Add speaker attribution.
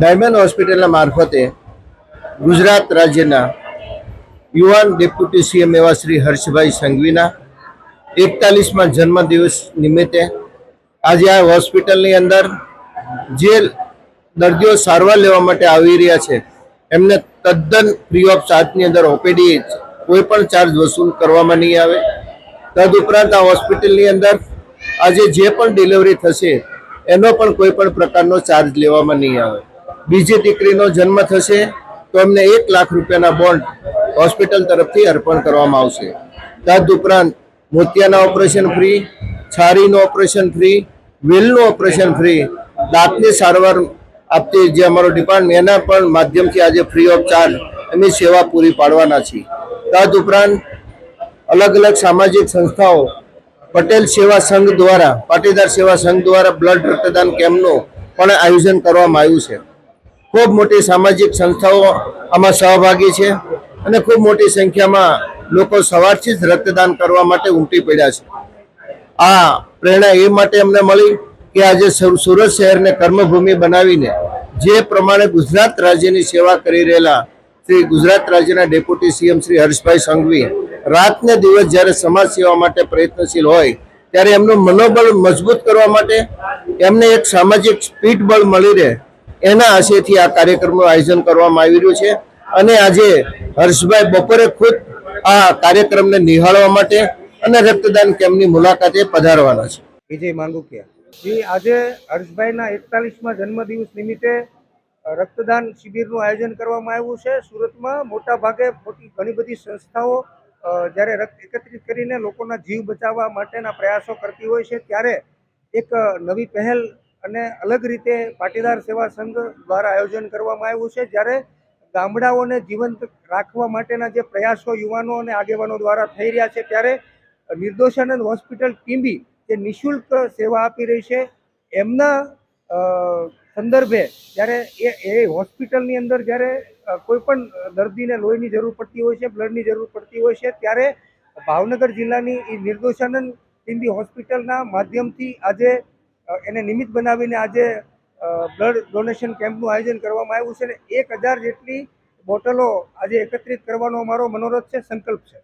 Speaker 1: Diamond હોસ્પિટલના મારફતે ગુજરાત રાજ્યના યુવાન ડેપ્યુટી સીએમ એવા શ્રી હર્ષભાઈ સંઘવીના એકતાલીસમાં જન્મદિવસ નિમિત્તે આજે આ હોસ્પિટલની અંદર જે દર્દીઓ સારવાર લેવા માટે આવી રહ્યા છે, એમને તદ્દન ફ્રી ઓફ ચાર્જની અંદર ઓપીડી કોઈ પણ ચાર્જ વસૂલ કરવામાં નહીં આવે. તદુપરાંત આ હોસ્પિટલની અંદર આજે જે પણ ડિલિવરી થશે, એનો પણ કોઈ પણ પ્રકારનો ચાર્જ લેવામાં નહીં આવે. બીજી દીકરીનો જન્મ થશે તો એમને એક લાખ રૂપિયાના બોન્ડ હોસ્પિટલ તરફથી અર્પણ કરવામાં આવશે. તદુપરાંત મોતિયાના ઓપરેશન ફ્રી છારીનું ઓપરેશન ફ્રી વેલનું ઓપરેશન ફ્રી દાંતની સારવાર આપતી જે અમારો ડિપાર્ટમેન્ટ એના પણ માધ્યમથી આજે ફ્રી ઓફ ચાર્જ એમની સેવા પૂરી પાડવાના છીએ. તદુપરાંત અલગ અલગ સામાજિક સંસ્થાઓ, પટેલ સેવા સંઘ દ્વારા, પાટીદાર સેવા સંઘ દ્વારા બ્લડ રક્તદાન કેમ્પનું પણ આયોજન કરવામાં આવ્યું છે. ખૂબ મોટી સામાજિક સંસ્થાઓ આમાં સહભાગી છે અને ખૂબ મોટી સંખ્યામાં લોકો સવારથી જ રક્તદાન કરવા માટે ઉમટી પડ્યા છે. આ પ્રેરણા એ માટે અમને મળી કે આજે સુરત શહેરને કર્મભૂમિ બનાવીને જે પ્રમાણે ગુજરાત રાજ્યની સેવા કરી રહેલા શ્રી ગુજરાત રાજ્યના ડેપ્યુટી સીએમ શ્રી હર્ષભાઈ સંઘવી રાતને દિવસ જ્યારે સમાજ સેવા માટે પ્રયત્નશીલ હોય ત્યારે એમનું મનોબળ મજબૂત કરવા માટે એમને એક સામાજિક સ્પીડ બળ મળી રહે એના આશયથી આ કાર્યક્રમનું આયોજન કરવામાં આવી રહ્યું છે. અને આજે હર્ષભાઈ બપોરે ખુદ આ કાર્યક્રમને નિહાળવા માટે અને રક્તદાન કેમ્પની મુલાકાતે પધારવાના છે.
Speaker 2: વિજય માંગુકિયા. જી આજે હર્ષભાઈના એકતાલીસમાં જન્મદિવસ નિમિત્તે રક્તદાન શિબિરનું આયોજન કરવામાં આવ્યું છે. સુરતમાં મોટા ભાગે મોટી ઘણી બધી સંસ્થાઓ જ્યારે રક્ત એકત્રિત કરીને લોકોના જીવ બચાવવા માટેના પ્રયાસો કરતી હોય છે ત્યારે એક નવી પહેલ અને અલગ રીતે પાટીદાર સેવા સંઘ દ્વારા આયોજન કરવામાં આવ્યું છે. જ્યારે ગામડાઓને જીવંત રાખવા માટેના જે પ્રયાસો યુવાનો અને આગેવાનો દ્વારા થઈ રહ્યા છે, ત્યારે નિર્દોષાનંદ હોસ્પિટલ ટીમ્બી જે નિઃશુલ્ક સેવા આપી રહી છે, એમના સંદર્ભે જ્યારે એ એ હોસ્પિટલની અંદર જ્યારે કોઈપણ કોઈ પણ દર્દીને લોહીની જરૂર પડતી હોય છે, બ્લડની જરૂર પડતી હોય છે, ત્યારે ભાવનગર જિલ્લાની એ નિર્દોષાનંદ ટીમ્બી હોસ્પિટલના માધ્યમથી આજે એને નિમિત્ત બનાવીને આજે બ્લડ ડોનેશન કેમ્પનું આયોજન કરવામાં આવ્યું છે અને એક હજાર જેટલી બોટલો આજે એકત્રિત કરવાનો અમારો મનોરથ છે, સંકલ્પ છે.